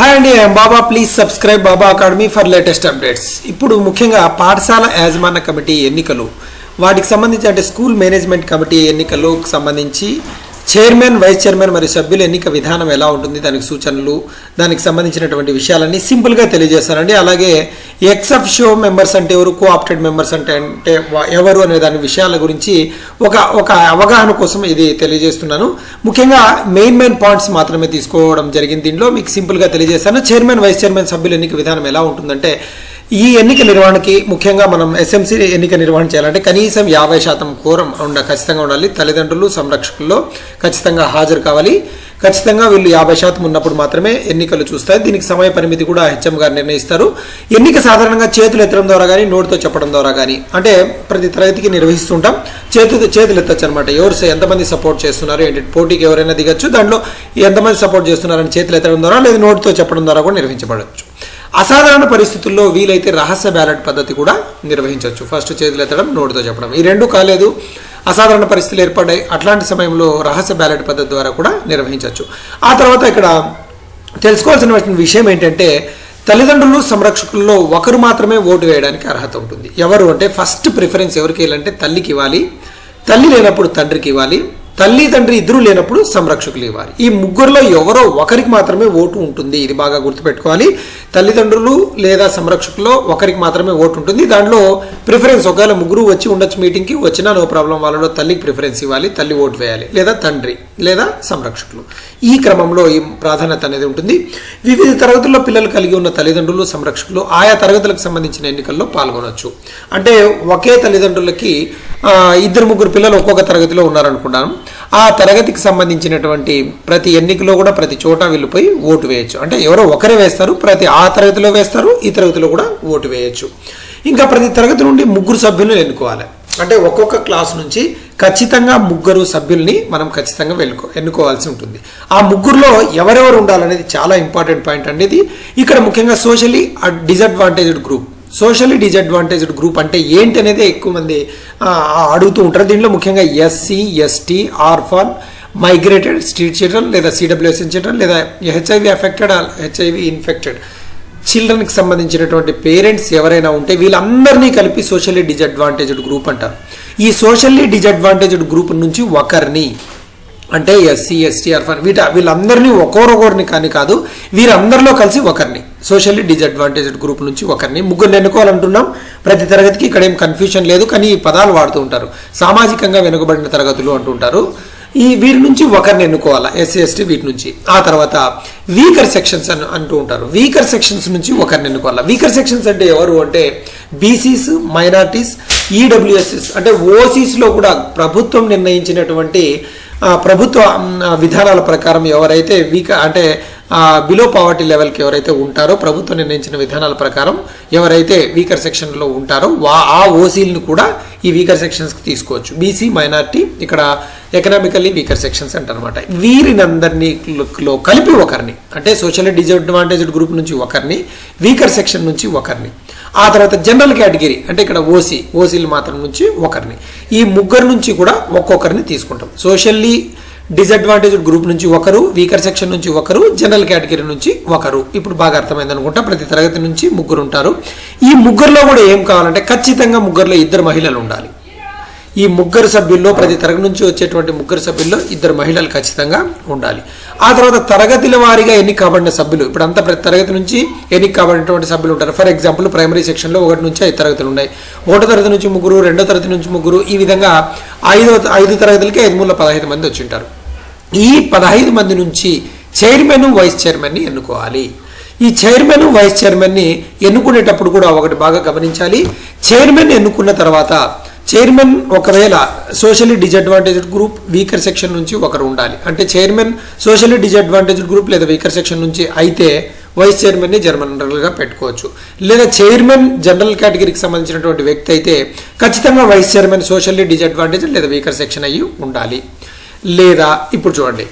Hi అండి I'm Baba please subscribe Baba academy for latest updates ఇప్పుడు ముఖ్యంగా పాఠశాల యాజమాన్య కమిటీ ఎన్నికలు. వాటికి సంబంధించి అంటే స్కూల్ మేనేజ్మెంట్ కమిటీ ఎన్నికలకు సంబంధించి చైర్మన్ వైస్ చైర్మన్ మరియు సభ్యుల ఎన్నిక విధానం ఎలా ఉంటుంది దానికి సూచనలు దానికి సంబంధించినటువంటి విషయాలన్నీ సింపుల్గా తెలియజేస్తానండి. అలాగే ఎక్సఫ్ షో మెంబర్స్ అంటే ఎవరు కోఆప్టెడ్ మెంబర్స్ అంటే అంటే ఎవరు అనే దాని విషయాల గురించి ఒక ఒక అవగాహన కోసం ఇది తెలియజేస్తున్నాను. ముఖ్యంగా మెయిన్ మెయిన్ పాయింట్స్ మాత్రమే తీసుకోవడం జరిగింది. దీనిలో మీకు సింపుల్గా తెలియజేస్తాను. చైర్మన్ వైస్ చైర్మన్ సభ్యుల ఎన్నిక విధానం ఎలా ఉంటుందంటే ఈ ఎన్నిక నిర్వహణకి ముఖ్యంగా మనం ఎస్ఎంసీ ఎన్నిక నిర్వహణ చేయాలంటే కనీసం యాభై శాతం కోరం ఉండ ఖచ్చితంగా ఉండాలి. తల్లిదండ్రులు సంరక్షకుల్లో ఖచ్చితంగా హాజరు కావాలి. ఖచ్చితంగా వీళ్ళు యాభై శాతం ఉన్నప్పుడు మాత్రమే ఎన్నికలు చూస్తారు. దీనికి సమయ పరిమితి కూడా హెచ్ఎం గారు నిర్ణయిస్తారు. ఎన్నిక సాధారణంగా చేతులు ఎత్తడం ద్వారా కానీ నోటితో చెప్పడం ద్వారా కానీ అంటే ప్రతి తరగతికి నిర్వహిస్తుంటాం చేతితో చేతులు ఎత్తచ్చు అనమాట ఎవరు ఎంతమంది సపోర్ట్ చేస్తున్నారు ఏంటి పోటీకి ఎవరైనా దిగచ్చు. దాంట్లో ఎంతమంది సపోర్ట్ చేస్తున్నారని చేతులు ఎత్తడం ద్వారా లేదా నోటితో చెప్పడం ద్వారా కూడా నిర్వహించబడవచ్చు అసాధారణ పరిస్థితుల్లో వీలైతే రహస్య బ్యాలెట్ పద్ధతి కూడా నిర్వహించవచ్చు. ఫస్ట్ చేతులు ఎత్తడం నోటితో చెప్పడం. ఈ రెండు కాలేదు. అసాధారణ పరిస్థితులు ఏర్పడ్డాయి. అట్లాంటి సమయంలో రహస్య బ్యాలెట్ పద్ధతి ద్వారా కూడా నిర్వహించవచ్చు. ఆ తర్వాత ఇక్కడ తెలుసుకోవాల్సిన విషయం ఏంటంటే తల్లిదండ్రులు సంరక్షకుల్లో ఒకరు మాత్రమే ఓటు వేయడానికి అర్హత ఉంటుంది. ఎవరు అంటే ఫస్ట్ ప్రిఫరెన్స్ ఎవరికి ఇవ్వాలంటే తల్లికి ఇవ్వాలి. తల్లి లేనప్పుడు తండ్రికి ఇవ్వాలి. తల్లి తండ్రి ఇద్దరు లేనప్పుడు సంరక్షకులు ఇవ్వాలి ఈ ముగ్గురులో ఎవరో ఒకరికి మాత్రమే ఓటు ఉంటుంది. ఇది బాగా గుర్తుపెట్టుకోవాలి. తల్లిదండ్రులు లేదా సంరక్షకుల్లో ఒకరికి మాత్రమే ఓటు ఉంటుంది. దాంట్లో ప్రిఫరెన్స్ ఒకవేళ ముగ్గురు వచ్చి ఉండొచ్చు మీటింగ్కి వచ్చినా నో ప్రాబ్లం. వాళ్ళలో తల్లికి ప్రిఫరెన్స్ ఇవ్వాలి తల్లి ఓటు వేయాలి. లేదా తండ్రి లేదా సంరక్షకులు. ఈ క్రమంలో ఈ ప్రాధాన్యత అనేది ఉంటుంది. వివిధ తరగతుల్లో పిల్లలు కలిగి ఉన్న తల్లిదండ్రులు సంరక్షకులు ఆయా తరగతులకు సంబంధించిన ఎన్నికల్లో పాల్గొనవచ్చు అంటే ఒకే తల్లిదండ్రులకి ఇద్దరు ముగ్గురు పిల్లలు ఒక్కొక్క తరగతిలో ఉన్నారనుకున్నాను ఆ తరగతికి సంబంధించినటువంటి ప్రతి ఎన్నికలో కూడా ప్రతి చోట వెళ్ళిపోయి ఓటు వేయచ్చు. అంటే ఎవరో ఒకరే వేస్తారు ప్రతి ఆ తరగతిలో వేస్తారు ఈ తరగతిలో కూడా ఓటు వేయచ్చు. ఇంకా ప్రతి తరగతి నుండి ముగ్గురు సభ్యులను ఎన్నుకోవాలి. అంటే ఒక్కొక్క క్లాస్ నుంచి ఖచ్చితంగా ముగ్గురు సభ్యుల్ని మనం ఖచ్చితంగా వెళ్ళుకో ఎన్నుకోవాల్సి ఉంటుంది. ఆ ముగ్గురులో ఎవరెవరు ఉండాలనేది చాలా ఇంపార్టెంట్ పాయింట్ అనేది ఇక్కడ ముఖ్యంగా socially disadvantaged group. Socially disadvantaged group అంటే ఏంటి అనేది ఎక్కువ మంది అడుగుతూ ఉంటారు. దీనిలో ముఖ్యంగా SC ST orphan migrated street children లేదా సిడబ్ల్యూఎస్ఎన్ చిల్డ్రన్ లేదా హెచ్ఐవి అఫెక్టెడ్ హెచ్ఐవి ఇన్ఫెక్టెడ్ చిల్డ్రన్కి సంబంధించినటువంటి పేరెంట్స్ ఎవరైనా ఉంటే వీళ్ళందరినీ కలిపి సోషల్లీ డిజడ్వాంటేజ్డ్ గ్రూప్ అంటారు. ఈ సోషల్లీ డిజడ్వాంటేజ్డ్ గ్రూప్ నుంచి ఒకరిని అంటే ఎస్సీ ఎస్టీ ఆర్ఫాన్ వీట వీళ్ళందరినీ ఒకరొకరిని కానీ కాదు వీరందరిలో కలిసి ఒకరిని. సోషల్లీ డిజడ్వాంటేజ్డ్ గ్రూప్ నుంచి ఒకరిని ముగ్గురిని ఎన్నుకోవాలంటున్నాం. ప్రతి తరగతికి ఇక్కడ ఏం కన్ఫ్యూషన్ లేదు కానీ ఈ పదాలు వాడుతూ ఉంటారు. సామాజికంగా వెనుకబడిన తరగతులు అంటుంటారు ఈ వీరి నుంచి ఒకరిని ఎన్నుకోవాలా ఎస్సీ ఎస్టీ వీటి నుంచి. ఆ తర్వాత వీకర్ సెక్షన్స్ అని అంటూ ఉంటారు. వీకర్ సెక్షన్స్ నుంచి ఒకరిని ఎన్నుకోవాలా. వీకర్ సెక్షన్స్ అంటే ఎవరు అంటే బీసీస్ మైనార్టీస్ ఈడబ్ల్యూఎస్ఎస్ అంటే ఓసీస్లో కూడా ప్రభుత్వం నిర్ణయించినటువంటి ప్రభుత్వ విధానాల ప్రకారం ఎవరైతే వీక అంటే బిలో పావర్టీ లెవెల్కి ఎవరైతే ఉంటారో ప్రభుత్వం నిర్ణయించిన విధానాల ప్రకారం ఎవరైతే వీకర్ సెక్షన్లో ఉంటారో వా ఆ ఓసీలను కూడా ఈ వీకర్ సెక్షన్స్కి తీసుకోవచ్చు. బీసీ మైనార్టీ ఇక్కడ ఎకనామికల్లీ వీకర్ సెక్షన్స్ అంటారనమాట వీరినందరినీలో కలిపి ఒకరిని అంటే సోషల్ డిజడ్వాంటేజ్డ్ గ్రూప్ నుంచి ఒకరిని వీకర్ సెక్షన్ నుంచి ఒకరిని ఆ తర్వాత జనరల్ కేటగిరీ అంటే ఇక్కడ ఓసీ ఓసీలు మాత్రం నుంచి ఒకరిని ఈ ముగ్గురు నుంచి కూడా ఒక్కొక్కరిని తీసుకుంటాం. సోషల్లీ డిసడ్వాంటేజ్డ్ గ్రూప్ నుంచి ఒకరు వీకర్ సెక్షన్ నుంచి ఒకరు జనరల్ కేటగిరీ నుంచి ఒకరు. ఇప్పుడు బాగా అర్థమైంది అనుకుంటా ప్రతి తరగతి నుంచి ముగ్గురు ఉంటారు ఈ ముగ్గురులో కూడా ఏం కావాలంటే ఖచ్చితంగా ముగ్గురులో ఇద్దరు మహిళలు ఉండాలి. ఈ ముగ్గురు సభ్యుల్లో ప్రతి తరగతి నుంచి వచ్చేటువంటి ముగ్గురు సభ్యుల్లో ఇద్దరు మహిళలు ఖచ్చితంగా ఉండాలి. ఆ తర్వాత తరగతిల వారీగా ఎన్నిక కాబడిన సభ్యులు ఇప్పుడు అంతా ప్రతి తరగతి నుంచి ఎన్నిక కాబడినటువంటి సభ్యులు ఉంటారు. ఫర్ ఎగ్జాంపుల్ ప్రైమరీ సెక్షన్లో ఒకటి నుంచి ఐదు తరగతులు ఉన్నాయి. ఒకటో తరగతి నుంచి ముగ్గురు రెండో తరగతి నుంచి ముగ్గురు ఈ విధంగా ఐదో ఐదు తరగతులకి ఐదు మూల పదహైదు మంది వచ్చి ఉంటారు. ఈ పదహైదు మంది నుంచి చైర్మన్ వైస్ చైర్మన్ని ఎన్నుకోవాలి. ఈ చైర్మన్ వైస్ చైర్మన్ని ఎన్నుకునేటప్పుడు కూడా ఒకటి బాగా గమనించాలి. చైర్మన్ ఎన్నుకున్న తర్వాత చైర్మన్ ఒకవేళ socially disadvantaged group weaker section నుంచి ఒకరు ఉండాలి. అంటే చైర్మన్ సోషల్లీ డిజడ్వాంటేజ్డ్ గ్రూప్ లేదా వీకర్ సెక్షన్ నుంచి అయితే వైస్ చైర్మన్ని జనరల్గా పెట్టుకోవచ్చు. లేదా చైర్మన్ జనరల్ కేటగిరీకి సంబంధించినటువంటి వ్యక్తి అయితే ఖచ్చితంగా వైస్ చైర్మన్ సోషల్లీ డిజడ్వాంటేజ్ లేదా వీకర్ సెక్షన్ అయ్యి ఉండాలి. లేదా ఇప్పుడు చూడండి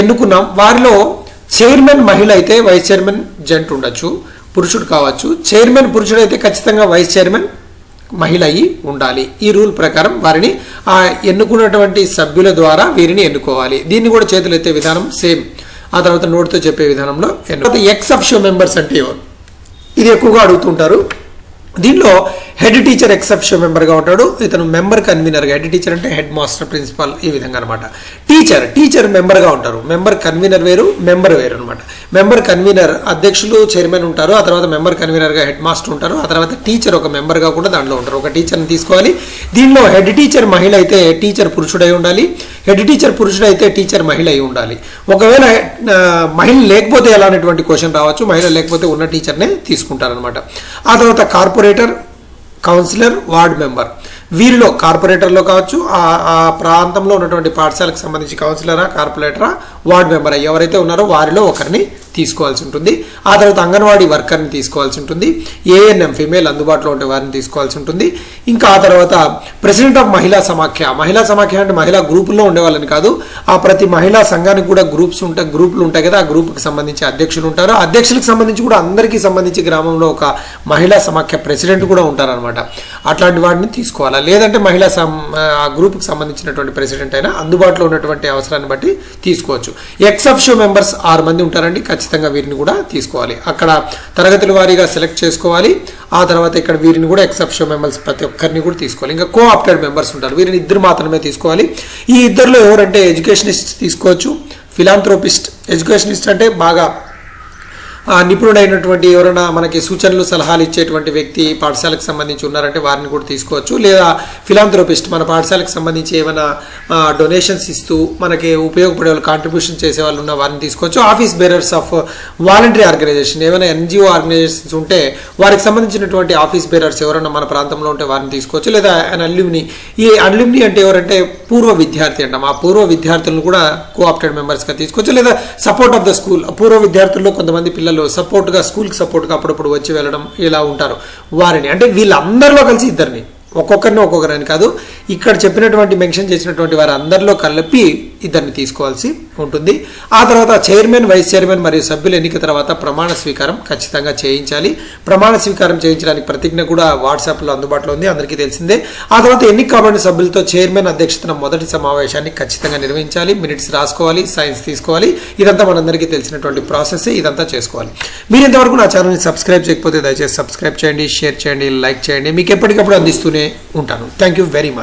ఎన్నుకున్నాం వారిలో చైర్మన్ మహిళ అయితే వైస్ చైర్మన్ జంట్ ఉండొచ్చు పురుషుడు కావచ్చు. చైర్మన్ పురుషుడు అయితే ఖచ్చితంగా వైస్ చైర్మన్ మహిళ అయి ఉండాలి. ఈ రూల్ ప్రకారం వారిని ఆ ఎన్నుకున్నటువంటి సభ్యుల ద్వారా వీరిని ఎన్నుకోవాలి. దీన్ని కూడా చేతులు ఎత్తే విధానం సేమ్. ఆ తర్వాత నోటితో చెప్పే విధానంలో ఎన్నో ఎక్స్ ఎక్స్ అఫ్షో మెంబర్స్ అంటే ఎవరు? ఇది ఎక్కువగా అడుగుతుంటారు. దీనిలో హెడ్ టీచర్ ఎక్సెప్షన్ మెంబర్గా ఉంటాడు. ఇతను మెంబర్ కన్వీనర్గా హెడ్ టీచర్ అంటే హెడ్ మాస్టర్ ప్రిన్సిపాల్ ఈ విధంగా అనమాట టీచర్ టీచర్ మెంబర్గా ఉంటారు. మెంబర్ కన్వీనర్ వేరు మెంబర్ వేరు అనమాట మెంబర్ కన్వీనర్ అధ్యక్షులు చైర్మన్ ఉంటారు. ఆ తర్వాత మెంబర్ కన్వీనర్గా హెడ్ మాస్టర్ ఉంటారు. ఆ తర్వాత టీచర్ ఒక మెంబర్గా కూడా దాంట్లో ఉంటారు. ఒక టీచర్ని తీసుకోవాలి. దీనిలో హెడ్ టీచర్ మహిళ అయితే టీచర్ పురుషుడై ఉండాలి. హెడ్ టీచర్ పురుషుడు అయితే టీచర్ మహిళ అయి ఉండాలి. ఒకవేళ మహిళ లేకపోతే ఎలా క్వశ్చన్ రావచ్చు? మహిళ లేకపోతే ఉన్న టీచర్నే తీసుకుంటారనమాట ఆ తర్వాత కార్పొరేటర్ కౌన్సిలర్ వార్డ్ మెంబర్. వీరిలో కార్పొరేటర్లో కావచ్చు ఆ ప్రాంతంలో ఉన్నటువంటి పాఠశాలకు సంబంధించి కౌన్సిలరా కార్పొరేటరా వార్డ్ మెంబరా ఎవరైతే ఉన్నారో వారిలో ఒకరిని తీసుకోవాల్సి ఉంటుంది. ఆ తర్వాత అంగన్వాడీ వర్కర్ని తీసుకోవాల్సి ఉంటుంది. ఏఎన్ఎం ఫిమేల్ అందుబాటులో ఉండే వారిని తీసుకోవాల్సి ఉంటుంది. ఇంకా ఆ తర్వాత ప్రెసిడెంట్ ఆఫ్ మహిళా సమాఖ్య. మహిళా సమాఖ్య అంటే మహిళా గ్రూపుల్లో ఉండేవాళ్ళని కాదు. ఆ ప్రతి మహిళా సంఘానికి కూడా గ్రూప్స్ ఉంటాయి గ్రూపులు ఉంటాయి కదా. ఆ గ్రూప్కి సంబంధించి అధ్యక్షులు ఉంటారు. ఆ అధ్యక్షులకు సంబంధించి కూడా అందరికీ సంబంధించి గ్రామంలో ఒక మహిళా సమాఖ్య ప్రెసిడెంట్ కూడా ఉంటారనమాట అట్లాంటి వాడిని తీసుకోవాలా? లేదంటే మహిళా సం ఆ గ్రూప్కి సంబంధించినటువంటి ప్రెసిడెంట్ అయినా అందుబాటులో ఉన్నటువంటి అవసరాన్ని బట్టి తీసుకోవచ్చు. ఎక్సెప్షో మెంబర్స్ ఆరు మంది ఉంటారండి. ఖచ్చితంగా వీరిని కూడా తీసుకోవాలి. అక్కడ తరగతుల వారీగా సెలెక్ట్ చేసుకోవాలి. ఆ తర్వాత ఇక్కడ వీరిని కూడా ఎక్సెప్షన్ మెంబర్స్ ప్రతి ఒక్కరిని కూడా తీసుకోవాలి. ఇంకా కో ఆప్టెడ్ మెంబర్స్ ఉంటారు. వీరిని ఇద్దరు మాత్రమే తీసుకోవాలి. ఈ ఇద్దరిలో ఎవరంటే ఎడ్యుకేషనిస్ట్ తీసుకోవచ్చు. ఫిలాంథ్రోపిస్ట్ ఎడ్యుకేషనిస్ట్ అంటే బాగా నిపుణుడైనటువంటి ఎవరైనా మనకి సూచనలు సలహాలు ఇచ్చేటువంటి వ్యక్తి పాఠశాలకు సంబంధించి ఉన్నారంటే వారిని కూడా తీసుకోవచ్చు. లేదా ఫిలాంథ్రోపిస్ట్ మన పాఠశాలకు సంబంధించి ఏమైనా డొనేషన్స్ ఇస్తూ మనకి ఉపయోగపడే వాళ్ళు కాంట్రిబ్యూషన్ చేసే వాళ్ళు ఉన్న వారిని తీసుకోవచ్చు. Office bearers of voluntary organisation ఏమైనా ఎన్జిఓ ఆర్గనైజేషన్స్ ఉంటే వారికి సంబంధించినటువంటి ఆఫీస్ బేరర్స్ ఎవరైనా మన ప్రాంతంలో ఉంటే వారిని తీసుకోవచ్చు. లేదా అల్యూమిని ఈ అల్యూమిని అంటే ఎవరంటే పూర్వ విద్యార్థి అంటాం. ఆ పూర్వ విద్యార్థులను కూడా కోఆప్టెడ్ మెంబర్స్గా తీసుకోవచ్చు. లేదా సపోర్ట్ ఆఫ్ ద స్కూల్ పూర్వ విద్యార్థుల్లో కొంతమంది పిల్లలు సపోర్ట్గా స్కూల్కి సపోర్ట్గా అప్పుడప్పుడు వచ్చి వెళ్ళడం ఇలా ఉంటారు. వారిని అంటే వీళ్ళందరిలో కలిసి ఇద్దరిని. ఒక్కొక్కరిని ఒక్కొక్కరని కాదు. ఇక్కడ చెప్పినటువంటి మెన్షన్ చేసినటువంటి వారందరిలో కలిపి ఇద్దరిని తీసుకోవాల్సి ఉంటుంది. ఆ తర్వాత చైర్మన్ వైస్ చైర్మన్ మరియు సభ్యుల ఎన్నిక తర్వాత ప్రమాణ స్వీకారం ఖచ్చితంగా చేయించాలి. ప్రమాణ స్వీకారం చేయించడానికి ప్రతిజ్ఞ కూడా వాట్సాప్లో అందుబాటులో ఉంది అందరికీ తెలిసిందే. ఆ తర్వాత ఎన్నిక కాబట్టి సభ్యులతో చైర్మన్ అధ్యక్షతన మొదటి సమావేశాన్ని ఖచ్చితంగా నిర్వహించాలి. మినిట్స్ రాసుకోవాలి సైన్స్ తీసుకోవాలి. ఇదంతా మనందరికీ తెలిసినటువంటి ప్రాసెస్ ఇదంతా చేసుకోవాలి. మీరు ఇంతవరకు నా ఛానల్ని సబ్స్క్రైబ్ చేయకపోతే దయచేసి సబ్స్క్రైబ్ చేయండి షేర్ చేయండి లైక్ చేయండి. మీకు ఎప్పటికప్పుడు అందిస్తూనే ఉంటాను. Thank you very much.